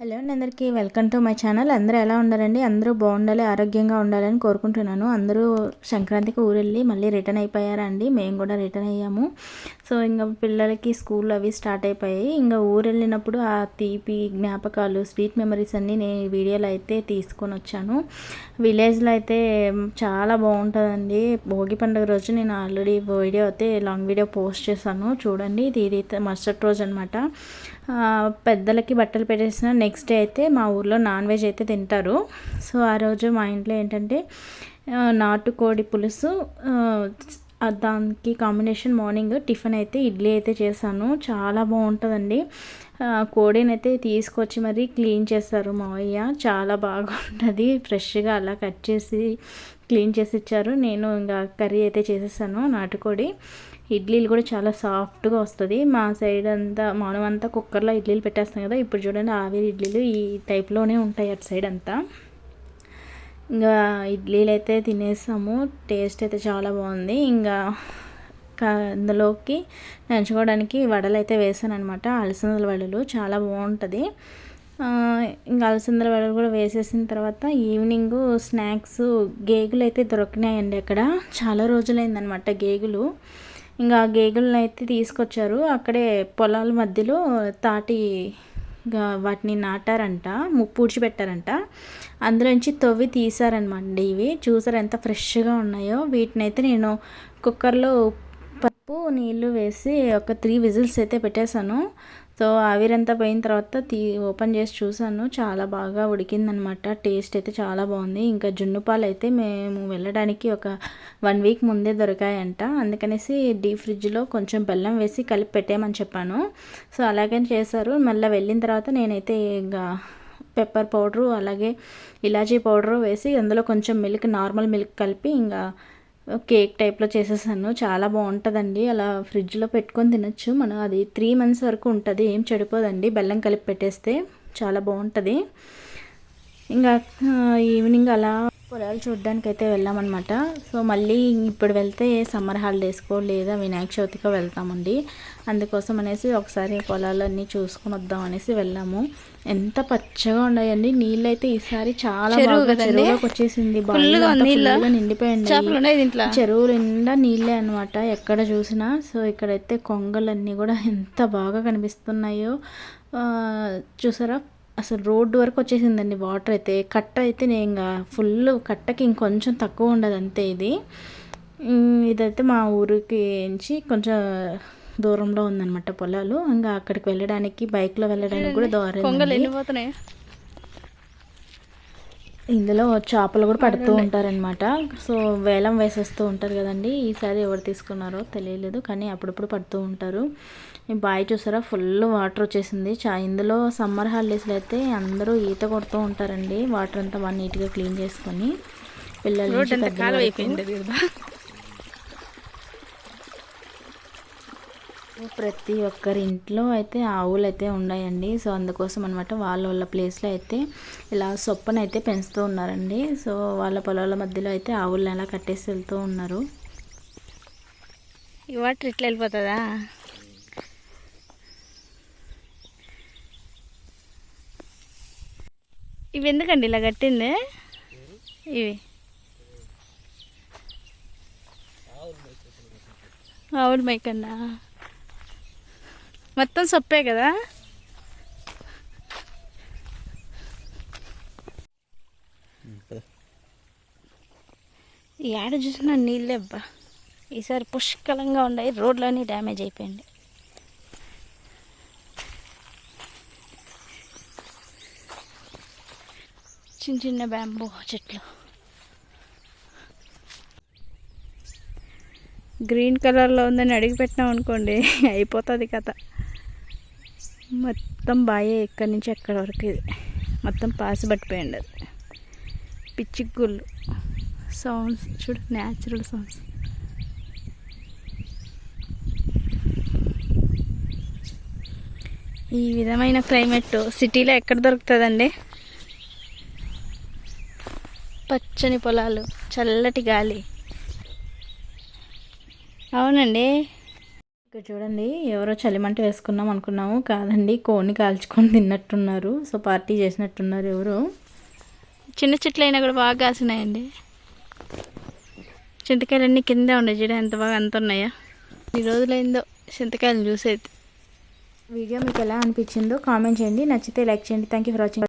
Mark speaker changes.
Speaker 1: Hello అండి అందరికీ. Welcome to my channel. అందరూ ఎలా ఉండాలండి? అందరూ బాగుండాలి ఆరోగ్యంగా ఉండాలని కోరుకుంటున్నాను. అందరూ సంక్రాంతికి ఊరెళ్ళి మళ్ళీ రిటర్న్ అయిపోయారండి మేము కూడా రిటర్న్ అయ్యాము. సో ఇంకా పిల్లలకి స్కూల్ అవి స్టార్ట్ అయిపోయాయి. ఇంకా ఊరు వెళ్ళినప్పుడు ఆ తీపి జ్ఞాపకాలు స్వీట్ మెమరీస్ అన్నీ నేను ఈ వీడియోలో అయితే తీసుకొని వచ్చాను. విలేజ్లో అయితే చాలా బాగుంటుందండి. భోగి పండుగ రోజు నేను ఆల్రెడీ వీడియో అయితే లాంగ్ వీడియో పోస్ట్ చేశాను. చూడండి ఇది ఇది మరుసటి రోజు అనమాట పెద్దలకి బట్టలు పెట్టేసిన నెక్స్ట్ డే అయితే మా ఊర్లో నాన్ వెజ్ అయితే తింటారు. సో ఆ రోజు మా ఇంట్లో ఏంటంటే నాటుకోడి పులుసు దానికి కాంబినేషన్ మార్నింగ్ టిఫిన్ అయితే ఇడ్లీ అయితే చేశాను. చాలా బాగుంటుందండి. కోడిని అయితే తీసుకొచ్చి మరీ క్లీన్ చేస్తారు మావయ్య. చాలా బాగుంటుంది. ఫ్రెష్గా అలా కట్ చేసి క్లీన్ చేసి ఇచ్చారు నేను ఇంకా కర్రీ అయితే చేసేసాను నాటుకోడి. ఇడ్లీలు కూడా చాలా సాఫ్ట్గా వస్తుంది. మా సైడ్ అంతా మనం అంతా కుక్కర్లో ఇడ్లీలు పెట్టేస్తాం కదా ఇప్పుడు చూడండి ఆవిరి ఇడ్లీలు ఈ టైప్లోనే ఉంటాయి అటు సైడ్ అంతా. ఇంకా ఇడ్లీలు అయితే తినేసాము. టేస్ట్ అయితే చాలా బాగుంది. ఇంకా అందులోకి నంచుకోవడానికి వడలు అయితే వేసాను అనమాట అలసందల వడలు చాలా బాగుంటుంది. ఇంకా అలసందల వడలు కూడా వేసేసిన తర్వాత ఈవినింగ్ స్నాక్స్ గేగులు అయితే దొరికినాయండి అక్కడ. చాలా రోజులైందనమాట గేగులు. ఇంకా గేగులను అయితే తీసుకొచ్చారు. అక్కడే పొలాల మధ్యలో తాటి వాటిని నాటారంట పూడ్చిపెట్టారంట అందులోంచి తవ్వి తీసారనమాట ఇవి చూసారు ఎంత ఫ్రెష్గా ఉన్నాయో. వీటిని అయితే నేను కుక్కర్లో పప్పు నీళ్ళు వేసి ఒక త్రీ విజిల్స్ అయితే పెట్టేశాను. సో ఆవిరంతా పోయిన తర్వాత తీ ఓపెన్ చేసి చూసాను చాలా బాగా ఉడికిందనమాట. టేస్ట్ అయితే చాలా బాగుంది. ఇంకా జున్ను పాలు అయితే మేము వెళ్ళడానికి ఒక వన్ వీక్ ముందే దొరికాయంట. అందుకనేసి డీప్ ఫ్రిడ్జ్లో కొంచెం బెల్లం వేసి కలిపి పెట్టేయమని చెప్పాను. సో అలాగే చేశారు. మళ్ళీ వెళ్ళిన తర్వాత నేనైతే ఇంకా పెప్పర్ పౌడరు అలాగే ఇలాచీ పౌడరు వేసి అందులో కొంచెం మిల్క్ నార్మల్ మిల్క్ కలిపి ఇంకా కేక్ టైప్లో చేసేసాను. చాలా బాగుంటుందండి అలా ఫ్రిడ్జ్లో పెట్టుకొని తినొచ్చు. మనం అది త్రీ మంత్స్ వరకు ఉంటుంది. ఏం చెడిపోదండి. బెల్లం కలిపి పెట్టేస్తే చాలా బాగుంటుంది ఇంకా ఈవినింగ్ అలా పొలాలు చూడడానికి అయితే వెళ్ళామన్నమాట. సో మళ్ళీ ఇప్పుడు వెళ్తే సమ్మర్ హాలిడేస్కో లేదా వినాయక చవితికో వెళ్తామండి. అందుకోసం అనేసి ఒకసారి పొలాలన్నీ చూసుకొని వద్దాం అనేసి వెళ్ళాము. ఎంత పచ్చగా ఉన్నాయండి. నీళ్ళు అయితే ఈసారి చాలా చెరువులోకి వచ్చేసింది. బాగా నిండిపోయింది. చెరువు నిండా నీళ్ళే అనమాట ఎక్కడ చూసినా. సో ఇక్కడైతే కొంగలన్నీ కూడా ఎంత బాగా కనిపిస్తున్నాయో చూసారా? అసలు రోడ్డు వరకు వచ్చేసిందండి వాటర్ అయితే. కట్ట అయితే నేను ఇంకా ఫుల్ కట్టకి ఇంకొంచెం తక్కువ ఉండదు అంతే ఇది. ఇదైతే మా ఊరికి నుంచి కొంచెం దూరంలో ఉందన్నమాట పొలాలు. ఇంకా అక్కడికి వెళ్ళడానికి బైక్లో వెళ్ళడానికి కూడా దూరం ఇందులో చేపలు కూడా పడుతూ ఉంటారనమాట సో వేలం వేసేస్తూ ఉంటారు కదండి. ఈసారి ఎవరు తీసుకున్నారో తెలియలేదు కానీ అప్పుడప్పుడు పడుతూ ఉంటారు. ఈ బాయ్ చూసారా ఫుల్ వాటర్ వచ్చేసింది. చా ఇందులో సమ్మర్ హాలిడేస్లో అయితే అందరూ ఈత కొడుతూ ఉంటారండి. వాటర్ అంతా బాగా నీట్గా క్లీన్ చేసుకొని పిల్లలు ప్రతి ఒక్కరి ఇంట్లో అయితే ఆవులు అయితే ఉన్నాయండి సో అందుకోసం అనమాట వాళ్ళ వాళ్ళ ప్లేస్లో అయితే ఇలా సొప్పను అయితే పెంచుతూ ఉన్నారండి. సో వాళ్ళ పొలాల మధ్యలో అయితే ఆవులను ఎలా కట్టేసి వెళ్తూ ఉన్నారు. ఈ ఇట్లా వెళ్ళిపోతుందా? ఇవి ఎందుకండి ఇలా కట్టింది? ఇవి. ఆవుడు మైకన్నా? మొత్తం సొప్పే కదా? ఏడ చూసినా నీళ్ళే అబ్బా. ఈసారి పుష్కలంగా ఉన్నాయి రోడ్లన్నీ డ్యామేజ్ అయిపోయింది. చిన్న చిన్న బ్యాంబూ చెట్లు. గ్రీన్ కలర్లో ఉందని అడిగి పెట్టినాం అనుకోండి అయిపోతుంది కథ. మొత్తం బాయే ఎక్కడి నుంచి ఎక్కడి వరకు ఇది. మొత్తం పాసి పట్టిపోయింది అది. పిచ్చి గుళ్ళు. సౌండ్స్ చూడు న్యాచురల్ సౌండ్స్ ఈ విధమైన క్లైమేట్ సిటీలో ఎక్కడ దొరుకుతుందండి? పచ్చని పొలాలు చల్లటి గాలి. అవునండి. ఇక్కడ చూడండి ఎవరో చలిమంట వేసుకున్నాం అనుకున్నాము. కాదండి కోడిని కాల్చుకొని తిన్నట్టున్నారు. సో పార్టీ చేసినట్టున్నారు ఎవరు.
Speaker 2: చిన్న చెట్లు అయినా కూడా బాగా కాసినాయండి. చింతకాయలన్నీ కిందే ఉండే చూడ ఎంత బాగా అంత ఉన్నాయా? ఈ రోజులైందో చింతకాయలు చూసేది.
Speaker 1: వీడియో మీకు ఎలా అనిపించిందో కామెంట్ చేయండి. నచ్చితే లైక్ చేయండి. Thank you for watching